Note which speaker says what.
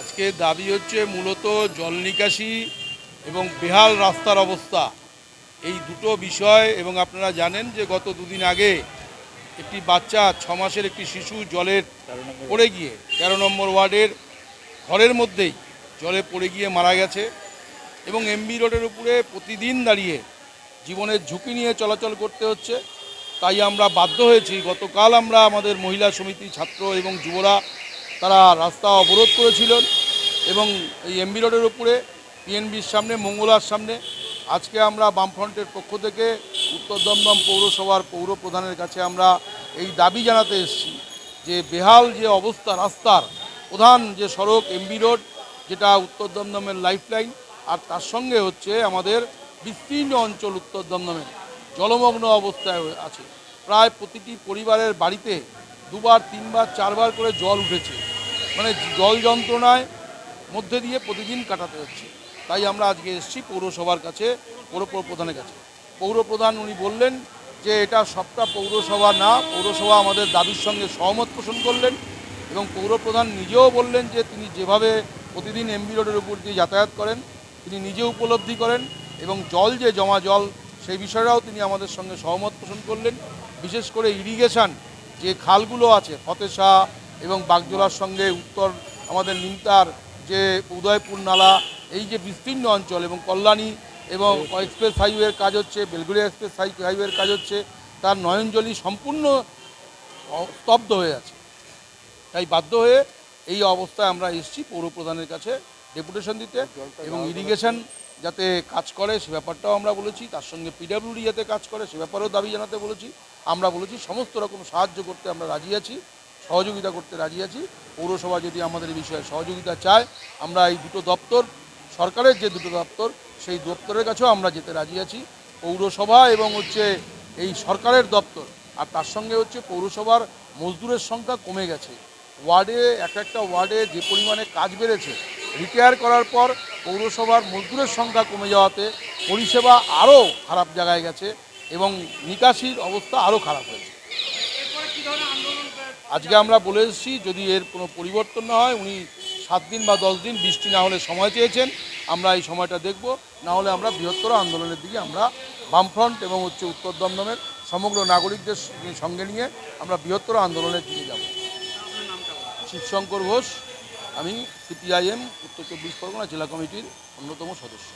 Speaker 1: আজকে দাবি হচ্ছে মূলত জল নিকাশি এবং বেহাল রাস্তার অবস্থা। এই দুটো বিষয়, এবং আপনারা জানেন যে গত দুদিন আগে একটি বাচ্চা, ছ মাসের একটি শিশু জলের পড়ে গিয়ে, তেরো নম্বর ওয়ার্ডের ঘরের মধ্যেই জলে পড়ে গিয়ে মারা গেছে এবং এমবি রোডের উপরে প্রতিদিন দাঁড়িয়ে জীবনের ঝুঁকি নিয়ে চলাচল করতে হচ্ছে। তাই আমরা বাধ্য হয়েছি, গতকাল আমরা আমাদের মহিলা সমিতি ছাত্র এবং যুবরা তারা রাস্তা অবরোধ করেছিলেন এবং এই এমবি রোডের উপরে, পিএনবির সামনে, মঙ্গলার সামনে। আজকে আমরা বামফ্রন্টের পক্ষ থেকে উত্তর দমদম পৌরসভার পৌর প্রধানের কাছে আমরা এই দাবি জানাতে এসেছি যে বেহাল যে অবস্থা রাস্তার প্রধান যে সড়ক, এমবি রোড, যেটা উত্তর দমদমের লাইফলাইন, আর তার সঙ্গে হচ্ছে আমাদের বিস্তীর্ণ অঞ্চল উত্তর দমদমের। জলমগ্ন অবস্থায় আছে। প্রায় প্রতিটি পরিবারের বাড়িতে দুবার, তিনবার, চারবার করে জল উঠেছে। মানে জল যন্ত্রণায় মধ্যে দিয়ে প্রতিদিন কাটাতে হচ্ছে। তাই আমরা আজকে এসেছি পৌরসভার কাছে, পৌর প্রধানের কাছে। পৌর প্রধান উনি বললেন যে, এটা সবটা পৌরসভা না, পৌরসভা আমাদের দাবির সঙ্গে সহমত পোষণ করলেন এবং পৌর প্রধান নিজেও বললেন যে, তিনি যেভাবে প্রতিদিন এমবি রোডের উপর দিয়ে যাতায়াত করেন, তিনি নিজে উপলব্ধি করেন এবং জল যে জমা জল সেই বিষয়টাও তিনি আমাদের সঙ্গে সহমত পোষণ করলেন। বিশেষ করে ইরিগেশন, যে খালগুলো আছে ফতেশা এবং বাগজোলার সঙ্গে উত্তর আমাদের নিমতার যে উদয়পুর নালা, এই যে বিস্তীর্ণ অঞ্চল এবং কল্যাণী এবং এক্সপ্রেস হাইওয়ের কাজ হচ্ছে বেলগুড়িয়া এক্সপ্রেস হাইওয়ের কাজ হচ্ছে, তার নয়নজলি সম্পূর্ণ স্তব্ধ হয়ে আছে। তাই বাধ্য হয়ে এই অবস্থায় আমরা এসেছি পৌর প্রধানের কাছে ডেপুটেশন দিতে এবং ইরিগেশন যাতে কাজ করে, সে ব্যাপারটাও আমরা বলেছি। তার সঙ্গে পিডাব্লিউডি যাতে কাজ করে, সে ব্যাপারেও দাবি জানাতে বলেছি। আমরা বলেছি, সমস্ত রকম সাহায্য করতে আমরা রাজি আছি, সহযোগিতা করতে রাজি আছি। পৌরসভা যদি আমাদের এই বিষয়ে সহযোগিতা চায়, আমরা এই দুটো দপ্তর, সরকারের যে দুটো দপ্তর, সেই দপ্তরের কাছেও আমরা যেতে রাজি আছি। পৌরসভা এবং হচ্ছে এই সরকারের দপ্তর, আর তার সঙ্গে হচ্ছে পৌরসভার মজদুরের সংখ্যা কমে গেছে। ওয়ার্ডে, এক একটা ওয়ার্ডে যে পরিমাণে কাজ বেড়েছে, রিটায়ার করার পর পৌরসভার মজদুরের সংখ্যা কমে যাওয়াতে পরিষেবা আরও খারাপ জায়গায় গেছে এবং নিকাশির অবস্থা আরও খারাপ হয়েছে। আজকে আমরা বলে এসেছি, যদি এর কোনো পরিবর্তন না হয়, উনি সাত দিন বা দশ দিন বৃষ্টি না হলে সময় চেয়েছেন, আমরা এই সময়টা দেখব। না হলে আমরা বৃহত্তর আন্দোলনের দিকে আমরা বামফ্রন্ট এবং হচ্ছে উত্তর দমদমের সমগ্র নাগরিকদের সঙ্গে নিয়ে আমরা বৃহত্তর আন্দোলনের দিকে যাব। শিবশঙ্কর ঘোষ। আমি সিপিআইএম উত্তর চব্বিশ পরগনা জেলা কমিটির অন্যতম সদস্য।